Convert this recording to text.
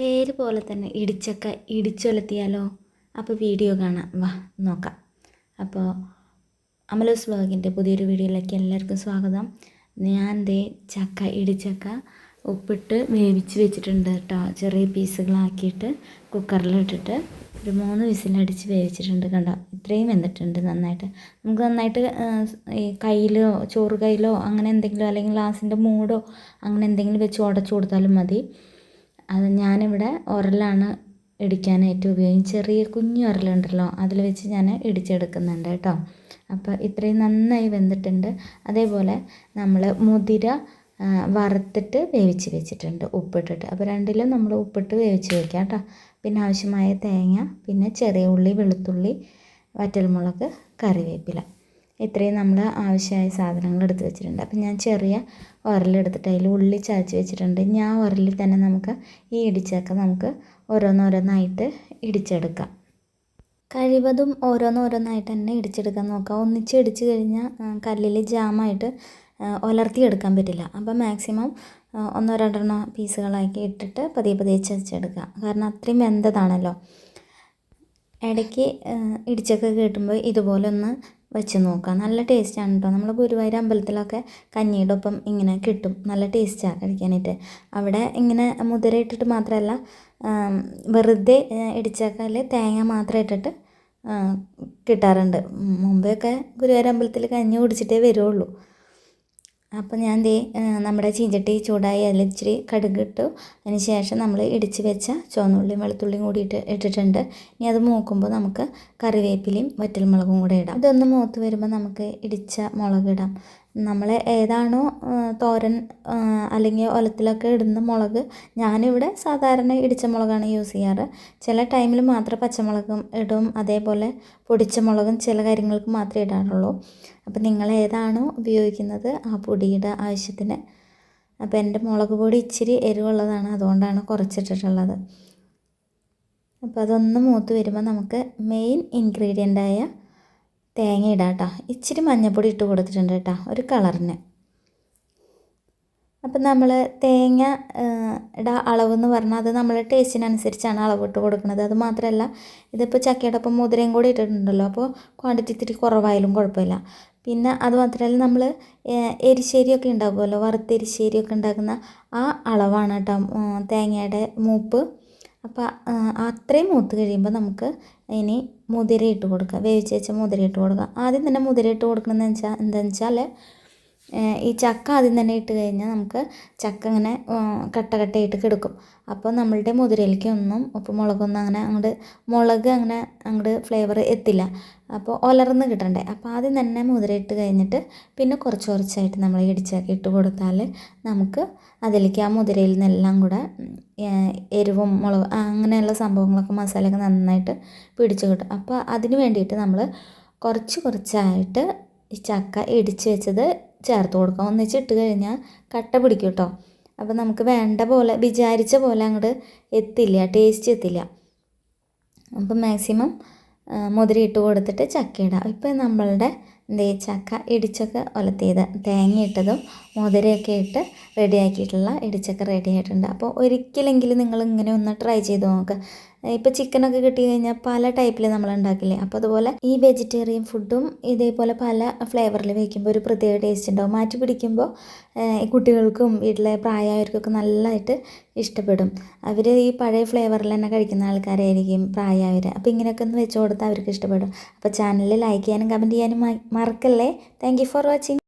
പേര് പോലെ തന്നെ ഇടിച്ചക്ക ഇടിച്ചൊലത്തിയാലോ? അപ്പോൾ വീഡിയോ കാണാം. വാ നോക്കാം. അപ്പോൾ അമലോസ് വ്ളോഗിന്റെ പുതിയൊരു വീഡിയോയിലേക്ക് എല്ലാവർക്കും സ്വാഗതം. ഞാൻ ദേ ചക്ക ഇടിച്ചക്ക ഉപ്പിട്ട് വേവിച്ച് വെച്ചിട്ടുണ്ട് കേട്ടോ. ചെറിയ പീസുകളാക്കിയിട്ട് കുക്കറിലിട്ടിട്ട് ഒരു മൂന്ന് വിസിലടിച്ച് വേവിച്ചിട്ടുണ്ട് കണ്ടോ? ഇത്രയും വെന്തിട്ടുണ്ട് നന്നായിട്ട്. നമുക്ക് നന്നായിട്ട് ഈ കയ്യിലോ ചോറ് കയ്യിലോ അങ്ങനെ എന്തെങ്കിലും അല്ലെങ്കിൽ ഗ്ലാസിന്റെ മൂടോ അങ്ങനെ എന്തെങ്കിലും വെച്ച് ഉടച്ചു കൊടുത്താലും മതി. അത് ഞാനിവിടെ ഉരലാണ് ഇടിക്കാനായിട്ട് ഉപയോഗിക്കും ചെറിയ കുഞ്ഞു ഉരലുണ്ടല്ലോ അതിൽ വെച്ച് ഞാൻ ഇടിച്ചെടുക്കുന്നുണ്ട് കേട്ടോ. അപ്പോൾ ഇത്രയും നന്നായി വെന്തിട്ടുണ്ട്. അതേപോലെ നമ്മൾ മുതിര വറുത്തിട്ട് വേവിച്ച് വെച്ചിട്ടുണ്ട് ഉപ്പിട്ടിട്ട്. അപ്പോൾ രണ്ടിലും നമ്മൾ ഉപ്പിട്ട് വേവിച്ച് വെക്കാം കേട്ടോ. പിന്നെ ആവശ്യമായ തേങ്ങ പിന്നെ ചെറിയ ഉള്ളി വെളുത്തുള്ളി വറ്റൽമുളക് കറിവേപ്പില. ഇത്രയും നമ്മൾ ആവശ്യമായ സാധനങ്ങൾ എടുത്ത് വെച്ചിട്ടുണ്ട്. അപ്പം ഞാൻ ചെറിയ ഉരലെടുത്തിട്ട് അതിൽ ഉള്ളി ചതച്ച് വെച്ചിട്ടുണ്ട്. ഇനി ആ ഉരലിൽ തന്നെ നമുക്ക് ഈ ഇടിച്ചക്ക നമുക്ക് ഓരോന്നോരോന്നായിട്ട് ഇടിച്ചെടുക്കാം. കഴിവതും ഓരോന്നോരോന്നായിട്ട് തന്നെ ഇടിച്ചെടുക്കാൻ നോക്കുക ഒന്നിച്ച് ഇടിച്ച് കഴിഞ്ഞാൽ കല്ലിൽ ജാമായിട്ട് ഉലർത്തിയെടുക്കാൻ പറ്റില്ല. അപ്പം മാക്സിമം ഒന്നോ രണ്ടെണ്ണോ പീസുകളാക്കി ഇട്ടിട്ട് പതിയെ പതിയെ ചതച്ചെടുക്കുക കാരണം അത്രയും വെന്തതാണല്ലോ. ഇടയ്ക്ക് ഇടിച്ചൊക്കെ കിട്ടുമ്പോൾ ഇതുപോലെ ഒന്ന് വെച്ച് നോക്കുക. നല്ല ടേസ്റ്റാണ് കേട്ടോ നമ്മൾ ഗുരുവായൂർ അമ്പലത്തിലൊക്കെ കഞ്ഞിയുടെ ഒപ്പം ഇങ്ങനെ കിട്ടും. നല്ല ടേസ്റ്റാണ് കഴിക്കാനായിട്ട്. അവിടെ ഇങ്ങനെ മുതിര ഇട്ടിട്ട് മാത്രമല്ല വെറുതെ ഇടിച്ചക്കയിൽ തേങ്ങ മാത്രം ഇട്ടിട്ട് കിട്ടാറുണ്ട്. മുമ്പെയൊക്കെ ഗുരുവായൂർ അമ്പലത്തിൽ കഞ്ഞി കുടിച്ചിട്ടേ വരുള്ളൂ. അപ്പോൾ ഞാൻ ദേ നമ്മുടെ ചീഞ്ചട്ടി ചൂടായി അതിൽ ഇച്ചിരി കടുക് ഇട്ടു അതിന് ശേഷം നമ്മൾ ഇടിച്ച് വെച്ച ചുവന്നുള്ളിയും വെളുത്തുള്ളിയും കൂടി ഇട്ട് ഇട്ടിട്ടുണ്ട്. ഇനി അത് മൂക്കുമ്പോൾ നമുക്ക് കറിവേപ്പിലയും വറ്റൽമുളകും കൂടെ ഇടാം. ഇതൊന്ന് മൂത്ത് വരുമ്പോൾ നമുക്ക് ഇടിച്ച മുളക് ഇടാം. നമ്മൾ ഏതാണോ തോരൻ അല്ലെങ്കിൽ ഒലത്തിലൊക്കെ ഇടുന്ന മുളക് ഞാനിവിടെ സാധാരണ ഇടിച്ച മുളകാണ് യൂസ് ചെയ്യാറ്. ചില ടൈമിൽ മാത്രം പച്ചമുളകും ഇടും. അതേപോലെ പൊടിച്ച മുളകും ചില കാര്യങ്ങൾക്ക് മാത്രമേ ഇടാറുള്ളൂ. അപ്പോൾ നിങ്ങൾ ഏതാണോ ഉപയോഗിക്കുന്നത് ആ പൊടിയുടെ ആവശ്യത്തിന്. അപ്പോൾ എന്റെ മുളക് പൊടി ഇച്ചിരി എരിവുള്ളതാണ് അതുകൊണ്ടാണ് കുറച്ചിട്ടിട്ടുള്ളത്. അപ്പോൾ അതൊന്ന് മൂത്ത് വരുമ്പോൾ നമുക്ക് മെയിൻ ഇൻഗ്രീഡിയന്റായ തേങ്ങ ഇടാം ഇച്ചിരി മഞ്ഞൾപ്പൊടി ഇട്ട് കൊടുത്തിട്ടുണ്ട് കേട്ടോ. ഒരു കളറിന്. അപ്പം നമ്മൾ തേങ്ങ ഇടാ അളവെന്ന് പറഞ്ഞാൽ അത് നമ്മൾ ടേസ്റ്റിനനുസരിച്ചാണ് അളവ് ഇട്ട് കൊടുക്കുന്നത് അത് മാത്രമല്ല ഇതിപ്പോൾ ചക്കയുടെ ഒപ്പം മുതിരയും കൂടി ഇട്ടിട്ടുണ്ടല്ലോ. അപ്പോൾ ക്വാണ്ടിറ്റി ഇത്തിരി കുറവായാലും കുഴപ്പമില്ല. പിന്നെ അത് മാത്രമല്ല നമ്മൾ എരിശ്ശേരിയൊക്കെ ഉണ്ടാകുമല്ലോ വറുത്ത എരിശ്ശേരിയൊക്കെ ഉണ്ടാക്കുന്ന ആ അളവാണ് കേട്ടോ തേങ്ങയുടെ മൂപ്പ്. അപ്പോൾ അത്രയും മൂത്ത് കഴിയുമ്പോൾ നമുക്ക് ഇനി മുതിര ഇട്ട് കൊടുക്കുക വേവിച്ച് വെച്ച മുതിര ഇട്ട് കൊടുക്കുക ആദ്യം തന്നെ മുതിര ഇട്ട് കൊടുക്കണമെന്ന് വെച്ചാൽ എന്താണെന്ന് വെച്ചാൽ ഈ ചക്ക ആദ്യം തന്നെ ഇട്ട് കഴിഞ്ഞാൽ നമുക്ക് ചക്ക ഇങ്ങനെ കട്ട കട്ടയായിട്ട് കിടക്കും. അപ്പോൾ നമ്മളുടെ മുതിരയിലേക്ക് ഒന്നും ഉപ്പ് മുളകൊന്നും അങ്ങനെ അങ്ങോട്ട് മുളക് അങ്ങനെ അങ്ങോട്ട് ഫ്ലേവർ എത്തില്ല. അപ്പോൾ ഒലർന്ന് കിട്ടണ്ടേ. അപ്പോൾ ആദ്യം തന്നെ മുതിര ഇട്ട് കഴിഞ്ഞിട്ട് പിന്നെ കുറച്ച് കുറച്ചായിട്ട് നമ്മൾ ഇടിച്ചാക്കി ഇട്ട് കൊടുത്താൽ നമുക്ക് അതിലേക്ക് ആ മുതിരയിൽ നിന്നെല്ലാം കൂടെ എരിവും മുളക് അങ്ങനെയുള്ള സംഭവങ്ങളൊക്കെ മസാലയൊക്കെ നന്നായിട്ട് പിടിച്ച് കിട്ടും. അപ്പോൾ അതിന് വേണ്ടിയിട്ട് നമ്മൾ കുറച്ച് കുറച്ചായിട്ട് ഈ ചക്ക ഇടിച്ച് വെച്ചത് ചേർത്ത് കൊടുക്കാം. ഒന്നിച്ചിട്ട് കഴിഞ്ഞാൽ കട്ട പിടിക്കും കേട്ടോ. അപ്പോൾ നമുക്ക് വേണ്ട പോലെ വിചാരിച്ച പോലെ അങ്ങോട്ട് എത്തില്ല ടേസ്റ്റ് എത്തില്ല. അപ്പം മാക്സിമം മുതിരി ഇട്ട് കൊടുത്തിട്ട് ചക്ക ഇടാം. ഇപ്പം നമ്മളുടെ എന്തേ ചക്ക ഇടിച്ചക്ക ഒലത്തിയത്. തേങ്ങ ഇട്ടതും മുതിരയൊക്കെ ഇട്ട് റെഡിയാക്കിയിട്ടുള്ള ഇടിച്ചക്ക റെഡി ആയിട്ടുണ്ട്. അപ്പോൾ ഒരിക്കലെങ്കിലും നിങ്ങൾ ഇങ്ങനെ ഒന്ന് ട്രൈ ചെയ്ത് നോക്കുക ഇപ്പോൾ ചിക്കനൊക്കെ കിട്ടി കഴിഞ്ഞാൽ പല ടൈപ്പിൽ നമ്മൾ ഉണ്ടാക്കില്ലേ അപ്പോൾ അതുപോലെ ഈ വെജിറ്റേറിയൻ ഫുഡും ഇതേപോലെ പല ഫ്ലേവറിൽ വയ്ക്കുമ്പോൾ ഒരു പ്രത്യേക ടേസ്റ്റ് ഉണ്ടാവും മാറ്റി പിടിക്കുമ്പോൾ കുട്ടികൾക്കും വീട്ടിലെ പ്രായമായവർക്കൊക്കെ നല്ലതായിട്ട് ഇഷ്ടപ്പെടും. അവർ ഈ പഴയ ഫ്ലേവറിൽ തന്നെ കഴിക്കുന്ന ആൾക്കാരായിരിക്കും പ്രായമായവർ അപ്പോൾ ഇങ്ങനെയൊക്കെ ഒന്ന് വെച്ച് കൊടുത്താൽ അവർക്ക് ഇഷ്ടപ്പെടും. അപ്പോൾ ചാനൽ ലൈക്ക് ചെയ്യാനും കമന്റ് ചെയ്യാനും മറക്കല്ലേ? Thank for watching